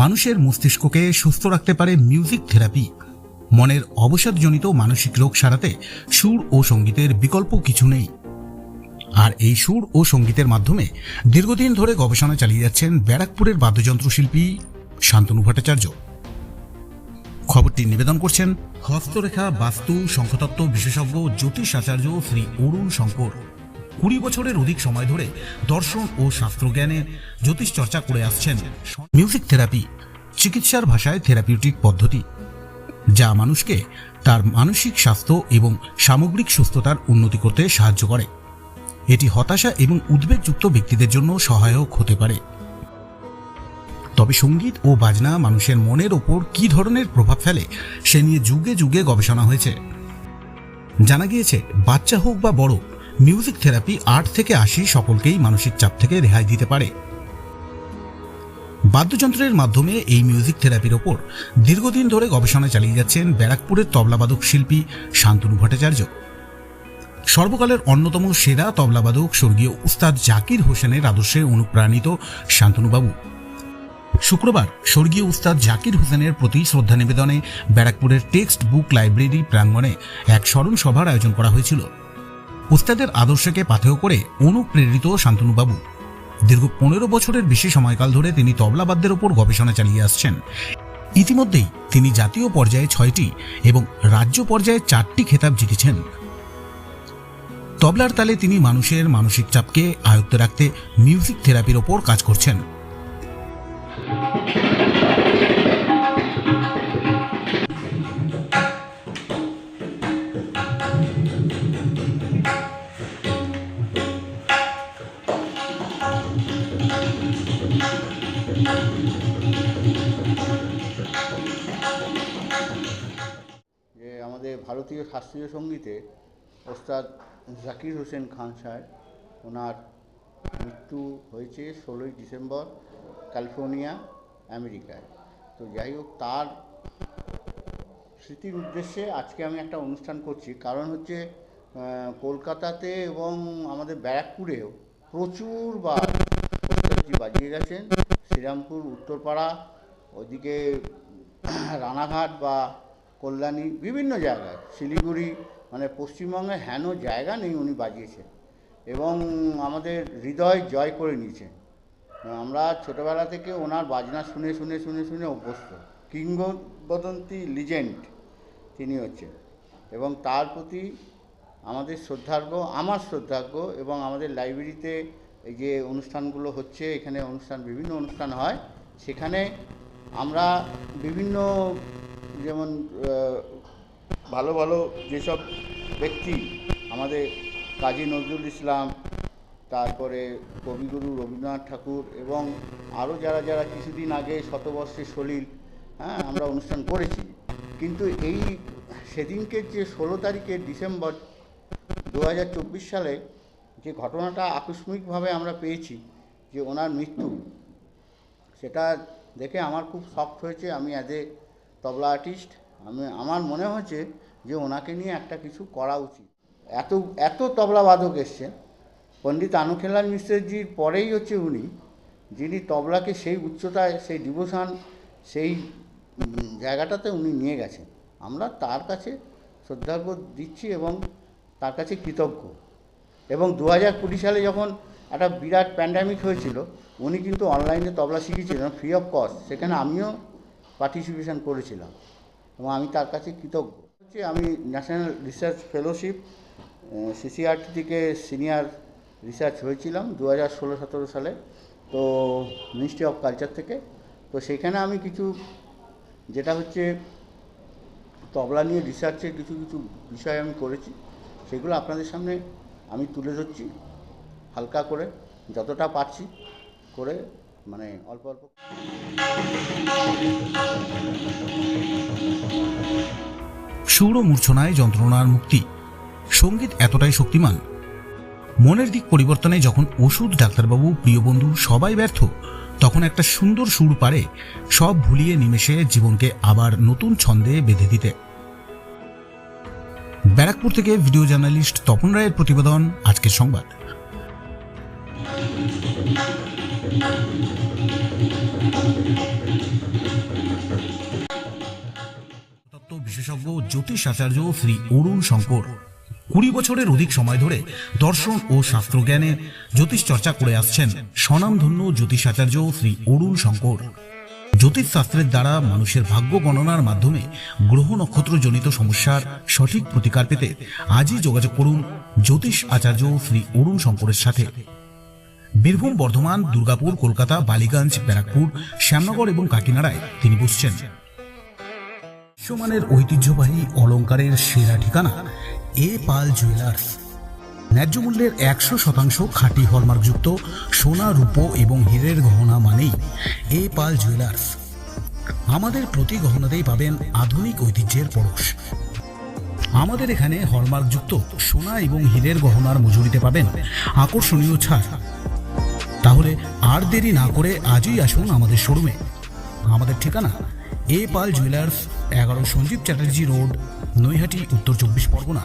মানুষের মস্তিষ্ককে সুস্থ রাখতে পারে মিউজিক থেরাপি মনের অবসাদজনিত মানসিক রোগ সারাতে সুর ও সঙ্গীতের বিকল্প কিছু নেই। আর এই সুর ও সঙ্গীতের মাধ্যমে দীর্ঘদিন ধরে গবেষণা চালিয়ে যাচ্ছেন ব্যারাকপুরের বাদ্যযন্ত্র শিল্পী শান্তনু ভট্টাচার্য। খবরটি নিবেদন করছেন হস্তরেখা বাস্তু, শঙ্খতত্ত্ব বিশেষজ্ঞ, জ্যোতিষ আচার্য শ্রী অরুণ শঙ্কর। কুড়ি বছরের অধিক সময় ধরে দর্শন ও শাস্ত্রজ্ঞানে জ্যোতিষ চর্চা করে আসছেন মিউজিক থেরাপি, চিকিৎসার ভাষায় থেরাপিউটিক পদ্ধতি, যা মানুষকে তার মানসিক স্বাস্থ্য এবং সামগ্রিক সুস্থতার উন্নতি করতে সাহায্য করে। এটি হতাশা এবং উদ্বেগযুক্ত ব্যক্তিদের জন্য সহায়ক হতে পারে। তবে সংগীত ও বাজনা মানুষের মনের ওপর কী ধরনের প্রভাব ফেলে, সে নিয়ে যুগে যুগে গবেষণা হয়েছে। জানা গিয়েছে, বাচ্চা হোক বা বড় মিউজিক থেরাপি আট থেকে আশি সকলকেই মানসিক চাপ থেকে রেহাই দিতে পারে। বাদ্যযন্ত্রের মাধ্যমে এই মিউজিক থেরাপির ওপর দীর্ঘদিন ধরে গবেষণা চালিয়ে যাচ্ছেন ব্যারাকপুরের তবলাবাদক শিল্পী শান্তনু ভট্টাচার্য। সর্বকালের অন্যতম সেরা তবলাবাদক স্বর্গীয় উস্তাদ জাকির হোসেনের আদর্শে অনুপ্রাণিত শান্তনুবাবু। শুক্রবার স্বর্গীয় উস্তাদ জাকির হোসেনের প্রতি শ্রদ্ধা নিবেদনে ব্যারাকপুরের টেক্সট বুক লাইব্রেরি প্রাঙ্গণে এক স্মরণ সভার আয়োজন করা হয়েছিল। উস্তাদের আদর্শকে পাথেয় করে অনুপ্রেরিত শান্তনুবাবু। দীর্ঘ পনেরো বছরের বেশি সময়কাল ধরে তিনি তবলাবাদ্যের ওপর গবেষণা চালিয়ে আসছেন। ইতিমধ্যেই তিনি জাতীয় পর্যায়ে ছয়টি এবং রাজ্য পর্যায়ে চারটি খেতাব জিতেছেন। তবলার তালে তিনি মানুষের মানসিক চাপকে আয়ত্তে রাখতে মিউজিক থেরাপির ওপর কাজ করছেন। ভারতীয় শাস্ত্রীয় সঙ্গীতে ওস্তাদ জাকির হোসেন খান সাহেব, ওনার মৃত্যু হয়েছে ষোলোই ডিসেম্বর ক্যালিফোর্নিয়া, আমেরিকায়। তো যাই হোক, তার স্মৃতির উদ্দেশ্যে আজকে আমি একটা অনুষ্ঠান করছি। কারণ হচ্ছে কলকাতাতে এবং আমাদের ব্যারাকপুরেও প্রচুর বার বাজিয়ে গেছেন। শ্রীরামপুর, উত্তরপাড়া, ওদিকে রানাঘাট বা কল্যাণী, বিভিন্ন জায়গায়। শিলিগুড়ি মানে পশ্চিমবঙ্গে হেন জায়গা নেই উনি বাজিয়েছেন। এবং আমাদের হৃদয় জয় করে নিয়েছেন। আমরা ছোটোবেলা থেকে ওনার বাজনা শুনে শুনে শুনে শুনে অভ্যস্ত। কিংবদন্তি লিজেন্ড তিনি হচ্ছেন। এবং তার প্রতি আমাদের শ্রদ্ধার্ঘ, আমার শ্রদ্ধার্ঘ এবং আমাদের লাইব্রেরিতে এই যে অনুষ্ঠানগুলো হচ্ছে, এখানে অনুষ্ঠান, বিভিন্ন অনুষ্ঠান হয়, সেখানে আমরা বিভিন্ন যেমন ভালো ভালো যেসব ব্যক্তি আমাদের কাজী নজরুল ইসলাম, তারপরে কবিগুরু রবীন্দ্রনাথ ঠাকুর এবং আরও যারা যারা কিছুদিন আগে শতবর্ষে সলিল হ্যাঁ আমরা অনুষ্ঠান করেছি। কিন্তু এই সেদিনকে যে ষোলো তারিখে ডিসেম্বর দু হাজার চব্বিশ সালে যে ঘটনাটা আকস্মিকভাবে আমরা পেয়েছি, যে ওনার মৃত্যু, সেটা দেখে আমার খুব শক্ট হয়েছে। আমি অ্যাজ এ তবলা আর্টিস্ট আমি, আমার মনে হয়েছে যে ওনাকে নিয়ে একটা কিছু করা উচিত। এত এত তবলা বাদক এসছেন পণ্ডিত আনুখেলাল মিশ্রজির পরেই হচ্ছে উনি, যিনি তবলাকে সেই উচ্চতায়, সেই ডিভোশন সেই জায়গাটাতে উনি নিয়ে গেছেন। আমরা তার কাছে শ্রদ্ধার্ঘ্য দিচ্ছি এবং তার কাছে কৃতজ্ঞ। এবং দু হাজার কুড়ি সালে যখন একটা বিরাট প্যান্ডামিক হয়েছিল, উনি কিন্তু অনলাইনে তবলা শিখিয়েছিলেন ফ্রি অফ কস্ট সেখানে আমিও পার্টিসিপেশন করেছিলাম। এবং আমি তার কাছে কৃতজ্ঞ। হচ্ছে আমি ন্যাশনাল রিসার্চ ফেলোশিপ সিসিআরটি থেকে সিনিয়র রিসার্চ হয়েছিলাম দু হাজার ষোলো সতেরো সালে, তো মিনিস্ট্রি অফ কালচার থেকে। তো সেখানে আমি কিছু, যেটা হচ্ছে তবলা নিয়ে রিসার্চের কিছু কিছু বিষয় আমি করেছি। সেগুলো আপনাদের সামনে আমি তুলে ধরছি, হালকা করে, যতটা পারছি করে মানে অল্প অল্প। সুর মূর্ছনায় যন্ত্রণার মুক্তি। সংগীত এতটাই শক্তিমান। মনের দিক পরিবর্তনে যখন ওষুধ ডাক্তারবাবু, প্রিয় বন্ধু সবাই ব্যর্থ, তখন একটা সুন্দর সুর পারে, সব ভুলিয়ে নিমেষে জীবনকে আবার নতুন ছন্দে বেঁধে দিতে। ব্যারাকপুর থেকে ভিডিও জার্নালিস্ট তপন রায়ের প্রতিবেদন, আজকের সংবাদ। বিশেষজ্ঞ, জ্যোতিষ আচার্য শ্রী অরুণ শঙ্কর। কুড়ি বছরের অধিক সময় ধরে দর্শন ও শাস্ত্রজ্ঞানে জ্যোতিষ চর্চা করে আসছেন স্বনামধন্য জ্যোতিষ আচার্য শ্রী অরুণ শঙ্কর। জ্যোতিষ শাস্ত্রের দ্বারা মানুষের ভাগ্য গণনার মাধ্যমে গ্রহ নক্ষত্র জনিত সমস্যার সঠিক প্রতিকার পেতে আজই যোগাযোগ করুন জ্যোতিষ আচার্য শ্রী অরুণ শঙ্করের সাথে। বীরভূম, বর্ধমান, দুর্গাপুর, কলকাতা, বালিগঞ্জ, ব্যারাকপুর, শ্যামনগর এবং কাকিনাড়ায় তিনি বসছেন। বিশ্বমানের ঐতিহ্যবাহী অলংকারের সেরা ঠিকানা, এ পাল জুয়েলার্স। ন্যায্য মূল্যের একশো শতাংশ খাঁটি হলমার্কযুক্ত, সোনা, রূপো এবং হীরের গহনা মানেই এ পাল জুয়েলার্স। আমাদের প্রতি গহনাতেই পাবেন আধুনিক ঐতিহ্যের পরশ। আমাদের এখানে হলমার্কযুক্ত সোনা এবং হীরের গহনার মজুরিতে পাবেন আকর্ষণীয় ছাড়। তাহলে আর দেরি না করে আজই আসুন আমাদের শোরুমে। আমাদের ঠিকানা, এ পাল জুয়েলার্স, এগারো সঞ্জীব চ্যাটার্জি রোড, নৈহাটি, উত্তর চব্বিশ পরগনা।